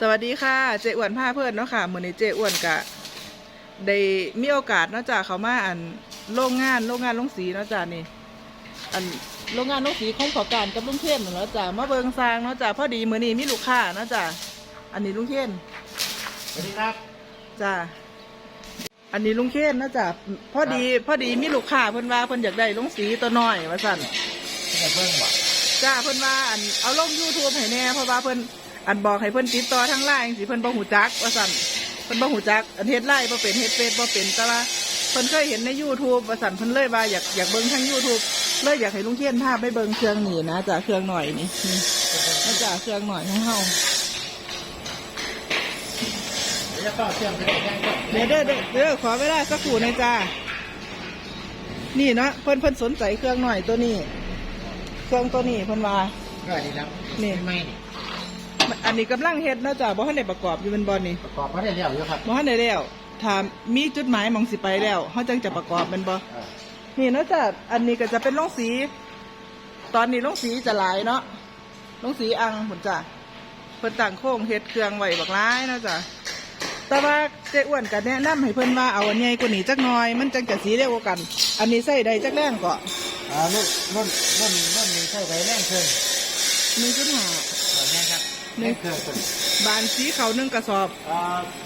สวัสดีค่ะ เจอ้วนผ้าเพื่อนเนาะค่ะมื้อนี้เจอ้วนกะได้มีโอกาสเนาะจ้ะเขามาอันโรงงานโรงงานโรงสีเนาะจ้ะนี่อันโรงงานโรงสีของขอการกับลุงเทียนเนาะจ้ะมาเบิงซางเนาะจ้ะพอดีมื้อนี้มีลูกค้าเนาะจ้ะอันนี้ลุงเทียนสวัสดีครับจ้ะอันนี้ลุงเทียนเนาะจ้ะพอดีพอดีมีลูกค้าเพิ่นว่าเพิ่นอยากได้โรงสีตัวน้อยว่าซั่นที่ไหนเพิ่งบอกจ้าเพิ่นว่าอันเอาลง YouTube ให้แน่เพราะว่าเพิ่น อันบอกให้เพิ่นติดต่อทางไลน์สิเพิ่นบ่ฮู้จัก ว่าซั่นเพิ่นบ่ฮู้จัก อันเฮ็ดไลน์บ่เป็นเฮ็ดเฟซบ่เป็นแต่ว่าเพิ่นเคยเห็นใน YouTube ว่าซั่นเพิ่นเลยว่าอยากอยากเบิ่งทาง YouTube เลยอยากให้ลุงเทียนพาไปเบิ่งเครื่องนี่นะจ้ะเครื่องหน่อยนี่นี่นะจ้ะเครื่องหน่อยของเฮาเดี๋ยวจะต่อเชื่อมไปได้ยังก็เดี๋ยวเด้อเด้อเด้อขอเวลาสักครู่หน่อยจ้านี่เนาะเพิ่นเพิ่นสนใจเครื่องหน่อยตัวนี้ เครื่องตัวนี้เพิ่นว่าก็ดีแล้วนี่ ไม่นี่ อันนี้กำลังเฮ็ดเนาะจ้ะบ่ทันได้ประกอบอยู่เป็นบ่นี่ประกอบไม่ได้เรียวอยู่ครับบ่ทันได้แล้วถ้ามีจุดหมายหมองสิไปแล้วเขาจังจะประกอบแมันบ่เออนี่เนาะจ้ะอันนี้ก็จะเป็นโรงสี ตอนนี้โรงสีจะหลายเนาะโรงสีอังพุ่นจ้ะเพิ่นตั้งโค้งเฮ็ดเครื่องไว้บักหลายเนาะจ้ะแต่ว่าเจ๊อ้วนก็แนะนำให้เพิ่นว่าเอาอันใหญ่กว่านี้จักหน่อย มันจังจะสีเร็วกว่ากัน อันนี้ใส่ได้จักแรงก็อ่ารุ่นรุ่นรุ่นรุ่นนี้ใช้ไว้แรงเครื่อง1.5เออแม่ครั บแรงเครื่องตัวนี้บานสีเขาหนึ่งกระสอบอ่า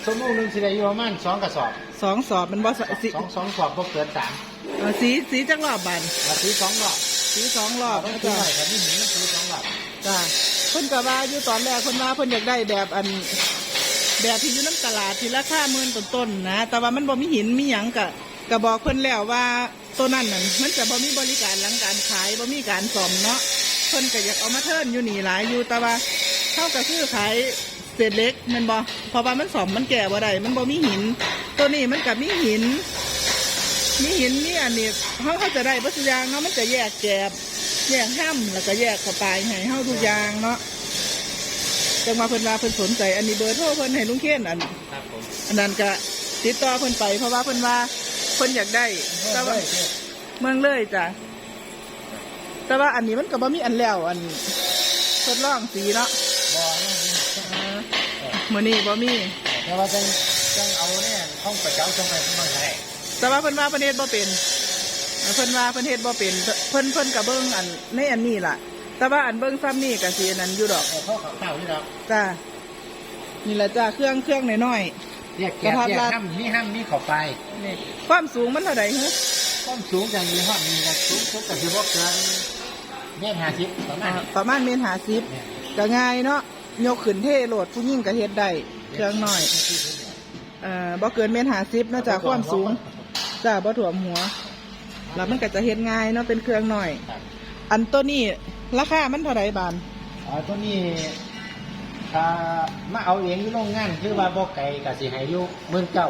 สมมุติหนึ่งสิได้อยู่ประมาณสองกระสอบสองสอบมันบ่สสีสองสองกระสอบพวกเกินสามเอ่อสีสีจักรอบบานมาซื้อสองรอบสีสองรอบต้องนะซื้อจ้ะหน่อยแต่นี่หนีซื้อสองรอบจ้าเพิ่นก็ว่าอยู่ตอนแรกเพิ่นว่าเพิ่นอยากได้แบบอัน แบบที่อยู่น้ำตลาดที่ราคาหมื่นต้นๆนะ แต่ว่ามันบ่มีหินมีหยังก็ก็บอกเพิ่นแล้วว่าตัวนั้นน่ะมันจะบ่มีบริการหลังการขายบ่มีการซ่อมเนาะเพิ่นก็อยากเอามาเทิร์นอยู่นี่หลายอยู่แต่ว่า เท่ากับคือขายเศษเหล็กแมันบ่เพราะว่ามันซ่อมมันแก่บ่ได้มันบ่มีหิน ตัวนี้มันก็มีหิน มีหินมีอันนี้เขาเขาจะได้วัสดุยางเนาะมันจะแยกแกบแยกห้ำแล้วก็แยกเข้าไปให้เฮาทุกอย่างเนาะจังมาเพิ่นว่าเพิ่นสนใจอันนี้เบอร์โทรเพิ่นให้ลุงเคนอันครับผมอันนั้นก็ติดต่อเพิ่นไปเพราะว่าเพิ่นว่าเพิ่นอยากได้แต่ว่าเมืองเลยจ้ะแต่ว่าอันนี้มันก็บ่มีอันแล้วอันทดลองสีเนาะบอเนี่ยเออ มื้อนี้บ่มีแต่ว่าจังจังเอาเนี่ยห้องประเจ้าจังไปทั้งหมดเลยแต่ว่าเพิ่นว่าเพิ่นเฮ็ดบ่เป็นเออเพิ่นว่าเพิ่นเฮ็ดบ่เป็นเพิ่นเพิ่นก็เบิ่งอันในอันนี้ล่ะ แต่ว่าอันเบิ่งซ้ำนี่ก็สิอันนั้นอยู่ดอกเออเขาเขาเข้าที่เราจ้านี่แหละจ้าเครื่องเครื่องน้อยเรียกแกะเรียกห้ำนี่ห้ำนี่เข้าไปๆนี่ความสูงมันเท่าใดฮะความสูงอย่างนี้ห้องนี้นะสูงสุดก็คือว่าเกินเมตรห้าสิบประมาอ่าณประมาณเมตรห้าสิบเนี่ยก็ง่ายเนาะ ยกขึ้นเทโหลดผู้หญิงก็เฮ็ดได้เครื่องน้อยเอ่อบ่เกินเมตรห้าสิบเนาะจ้าความสูงจ้าบ่ถ่วมหัว แล้วมันก็จะเฮ็ดง่ายเนาะเป็นเครื่องน้อยครับอันตัวนี้ราคามันเท่าใดบานอ๋อตัวนี้ถ้ามาเอาเองที่โรงงานคือว่าบ่ไก่กับสิให้อยู่เมืองเก่า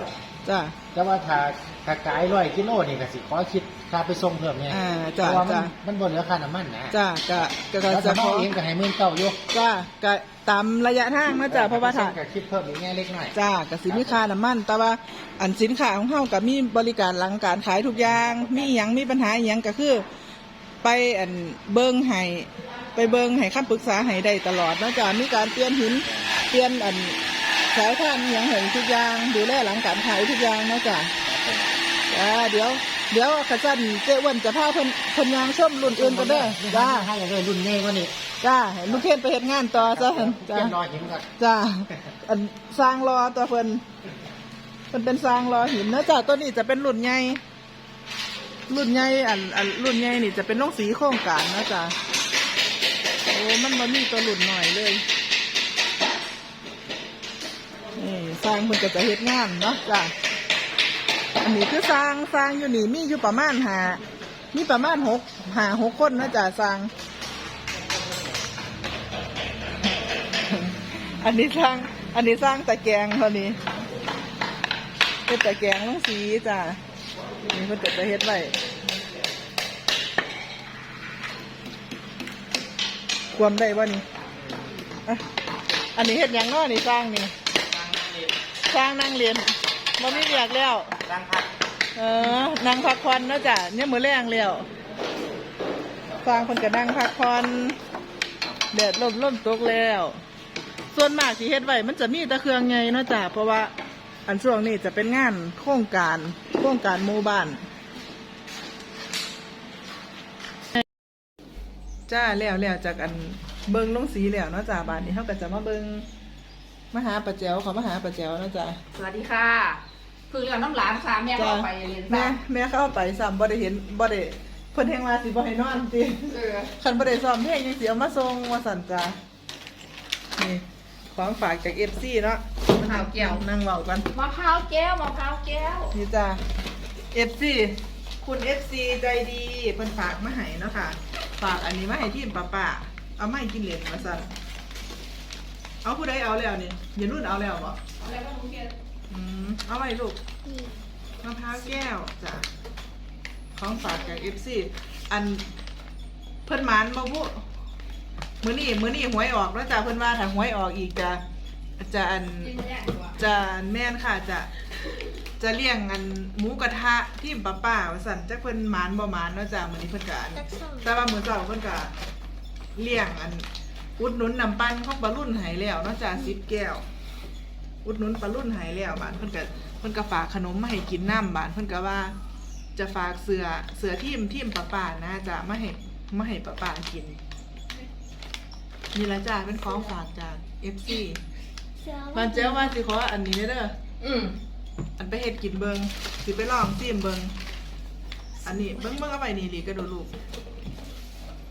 จ้าแต่ว่าถ้าถ้าไกลร้อยกิโลนี่ก็สิขอคิด ค่าไปส่งเพิ่มเนี่ยอ่าเพจ้าราะว่ามันจ้ามันบ่เหลือค่าน้ำมันนะจ้าก็ก็ก็แล้วจะถ้าขมาอเอาเองก็ให้เมืองเก่าอยู่จ้าก็ตามระยะทางนะจ้าเพราะว่าถ้า ก็คิดเพิ่มอีกแง่เล็กน้อย จ้ากับสิมีค่าน้ำมัน แต่ว่าอันสินค้าของเฮากับมีบริการหลังการขายทุกอย่าง มีอหยังมีปัญหาอหยังก็คือ ไปอันเบิงให้ไปเบิงให้คำปรึกษาให้ได้ตลอดเนาะจ้ามีการเปลี่ยนหินเปลี่ยนอันสายท่านอหยังให้ทุกอย่างดูแลหลังการขายทุกอย่างเนาะจ้า จ้าเดี๋ยว เดี๋ยวขจันเจ้อ้วนจะพาเพิ่นเพิ่นยางชมรุ่นอื่นกันเด้อจ้าถ้าอยากได้รุ่นใหญ่กว่านี้จ้าให้ลูกเทนไปเฮ็ดงานต่อซะเตรีจ้ายมรอหินก่อนจ้าอันสร้างรอตัวเพิ่นมันเป็นสร้างรอหินนะจ้าตัวนี้จะเป็นรุ่นใหญ่รุ่นใหญ่อันอันรุ่นใหญ่นี่จะเป็นลงสีโครงการนะจ้าโอ้มันมันมีตัวรุ่นหน่อยเลยนี่สร้างเพิ่นก็จะเฮ็ดงานเนาะจ้า อันนี้คือสร้างสร้างอยู่นี่มีอยู่ประมาณหามีประมาณหกหาหกคนนะจ้าสร้าง อันนี้สร้าง อันนี้สร้างตะแกรงเท่านี้เป็นตะแกรงลงสีจ้ะนี่เพิ่นจะไปเฮ็ดไว้ความได้บ่นี่อันนี้เฮ็ดยังเนาะนี่สร้างนี่ สร้างนั่งเรียนบ่มีเรียกแล้ว ร่างพักเออนั่งพักผ่อนเนาะจ้ะเนี่ยมือแรงแล้วสร้างคนก็นั่งพักผ่อนแดดล่มล่มตกแล้ว ส่วนมากที่เฮ็ดไว้มันจะมีแต่เครื่องไงเนาะจ้ะเพราะว่าอันช่วงนี้จะเป็นงานโครงการโครงการหมู่บ้านจ้าแล้วแล้วจากอันเบิงลงสีแล้วเนาะจ้าบานนี้เขาก็จะมาเบิงมาหาปัจเจวเขามาหาปัจเจวเนาะจ้าสวัสดีค่ะเพึ่งเรื่องน้ำหลานค่ะแม่ก็จ้าไปเรียนแม่บ้านแม่เข้าไปซ้ำบ่ได้เห็นบ่ได้เพิ่นแฮงว่าสิบ่ให้นอนติเออคันบ่ได้ซ้อมเพลงยังสิเอามาส่งว่าสั่นจ้านี่ของฝากจาก FC เนาะนั่งเว้ากัน มะพร้าวแก้วมะพร้าวแก้วนี่จ้า FC คุณ FC ใจดีเพิ่นฝากมาให้เนาะค่ะ ฝากอันนี้มาให้ทีมป้าป้าเอามาให้กินเหรียญมาสั่นเอาผู้ใดเอาแล้วนี่อย่ารุ่นเอาแล้วบ่อะไรก็รู้เกียรติ อืมเอาไว้ลูกมะพร้าวแก้วจ้ะของฝากจาก FC อันเพิ่นหมานบ่บุมื้อนี้มื้อนี้หวยออกแล้วจ้ะเพิ่นว่าถ้าหวยออกอีกจะจะอันกินแยกดีกว่าจะแม่นค่ะจะจะเลี้ยงอันหมูกระทะที่ป้าป้าว่าสั่นจักเพิ่นหมานบ่หมานเนาะจ้ะมื้อนี้เพิ่นก็อันแต่ว่ามื้อเช้าเพิ่นก็เลี้ยงอันอุดหนุนน้ำปั้นของปลารุ่นให้แล้วเนาะจ้ะ10แก้ว อุดหนุนปลารุ่นให้แล้วบานเพิ่นก็เพิ่นก็ฝากขนมมาให้กินน้ำบานเพิ่นก็ว่าจะฝากเสือเสือทีมทีมป้าป้านะจะมาให้มาให้ป้าป้ากินนี่ละจ้ะเป็นของฝากจาก FC มันเจ้าว่าสิขออันนี้เด้ออืมอันไปเฮ็ดกินเบิงสิไปลองซิมเบิงอันนี้เบิงเบิงเอาไว้นี่ลีกระโดดลูก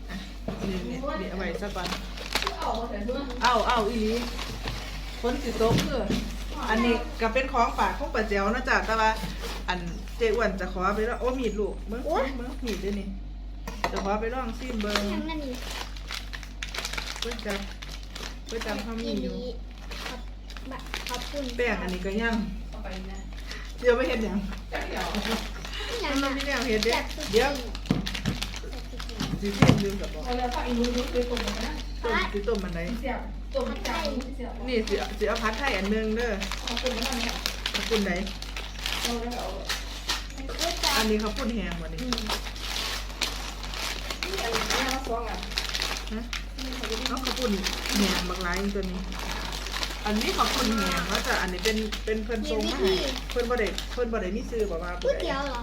อะนี่นี่นี่เอาไว้ซะก่อนเอาแต่เมื่อเอาเอาอีหลี คนสิโตกคืออันนี้ก็เป็นของฝากของป้าแจ๋วนะจ๊ะแต่ว่าอันเจ๊อ้วนจะขอไปลองโอ้มีดลูกเบิงเบิ่งเบิงมีดด้วยนี่จะขอไปลองซิมเบิงยังนั่นนี่เพิ่นจะเพิ่นจำเขามีอยู่ขอบขอบคุณแป้งอันนี้ก็ยังเอาไปนะเดี๋ยวไปเฮ็ดหยังจักเดียวยังมันอะมีแนวเฮ็ดเด้แซ่บสุดเดี๋ยวแซ่บสุดสิซิมลืมกับบอกเอาแล้วถ้าอีนู้นไปตรงกันนะ ต้มสิต้มมันไดเสียบตรงจังเสียบนี่สิสิเอาพัดไทยอันหนึงเด้อเอาตรงนั้นเนี่ยขอบคุณไหนเอาแล้วเอาเอ้ยจ้าอันนี้เขาพูดแหงวันนี้นี่อันนี้มาสองอะนะเขาเขาพูดแหงบักหลายอยู่ตัวนี้ อันนี้เขาพูดแหงแล้วแต่อันนี้เป็นเป็นเพิ่นทรงมาให้เพิ่นบ่ได้เพิ่นบ่ได้มีซื้อบอกว่าก๋วยเตี๋ยวเหรอ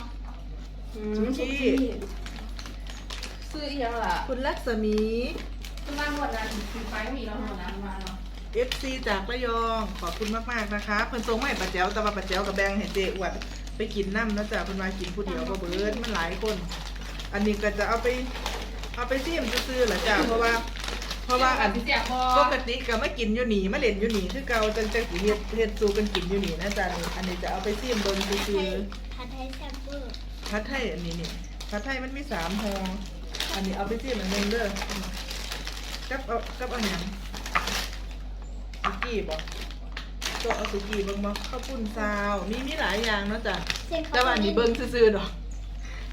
ซื้ออีกอย่างล่ะ คุณลักษมี คุณมาหมดนะคือไฟมีแล้วหมดนะมาเนาะ FC จากระยองขอบคุณมากๆนะคะเพิ่นทรงมาให้ป้าแจ๋วแต่ว่าป้าแจ๋วกับแบงให้เจ๊อวด ไปกินน้ำนะจ๊ะเพิ่นว่ากินผู้เดียวบ่เบิดมันหลายคน อันนี้ก็จะเอาไปเอาไปซิมซื่อๆแหละจ้ะเพราะว่า เพราะว่าอันเสียบพอปกติก็ไม่กินอยู่หนีมาเล่นอยู่หนีคือเก่าจังจังสิเฮ็ดเฮ็ดสู่กันกินอยู่หนีนะจ๊ะนี่อันนี้จะเอาไปซิมเบิ่งผัดไทซื่อยผัดไทยแซ่บเวอร์ๆผัดไทยอันนี้นี่ผัดไทยมันมีสามห่ออันนี้เอาไปซิมอันหนึงเด้อ กับเอากับเอาหยังสุกี้บ่ตัวเอาสุกี้เบิ่งบ่ข้าวปุ้นซาวมีมีหลายอย่างเนาะจ้ะเส้นแต่ว่าอันนี้เบิ่งซื่อๆดอก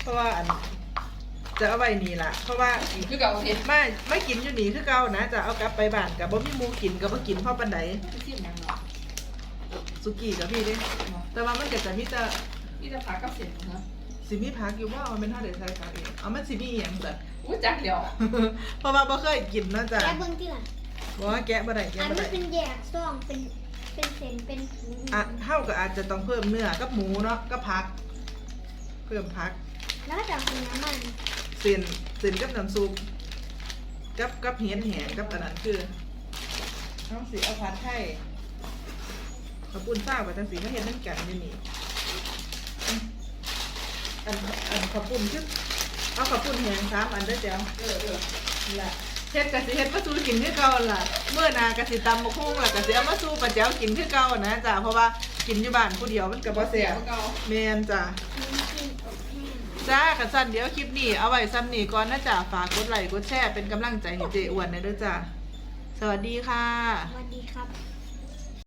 เพราะว่าอันจะเอาไว้นี่ล่ะ เพราะว่าคือเก่าสิไม่ไม่กินอยู่หนีคือเก่านะจะเอากลับไปบ้านกับบ่มีหมูกินกับบ่กินพ่อปันไดซิมยังเนาะสุกี้กับพี่เด้แต่ว่ามันก็จะมีแต่นี่จะพักกับเสียงเนาะ สิมีผักอยู่ว่ามันเป็นเท่าเด็ดใส่ผักเองเอามันสิมีอหย่างจ้ะ อู้จักเดียวเพราะว่าบ่เคยกินนะจ๊ะแกะเบิ้งที่หลังบ่ว่าแกะบ่ได้แกะอันบ่นี้ได้เป็นแยกซ่องเป็นเป็นเส้นเป็นถุงอะเฮาก็อาจจะต้องเพิ่มเนื้อกับหมูเนาะกับผัก เพิ่มผัก แล้วก็จะเอาน้ำมันเส้นเส้นกับน้ำซุปกับกับเห็ดแหงกับอันนั้นคือเอาสิเอาผัดไทยข้าวปุ้นซ่าวกับจังสีมาเฮ็ดนำกันอยู่นี่ อันอันขอบปุ่นขึ้นเอาขอบปุ่นแหงสามอันได้อแจ้วเออเออนี่ละเฮ็ดกะสิเฮ็ดมาสู้กินคือเก่าล่ะ เมื่อหนากะสิตำมะคุ้งล่ะกะสิเอามาสู้ปลาแจ๋วกินคือเก่านะจ้ะเพราะว่ากินอยู่บ้านผู้เดียวมันก็บ่แซ่บ เก่า แม่นจ้ะน้ำจิ้มอบแห้งจ้ากันสั้นเดี๋ยวคลิปนี้เอาไว้ซ้ำนี้ก่อนนะจ๊ะฝากกดไลค์กดแชร์เป็นกำลังใจให้เจอ้วนหนะเด้อจ้ะสวัสดีค่ะ สวัสดีครับ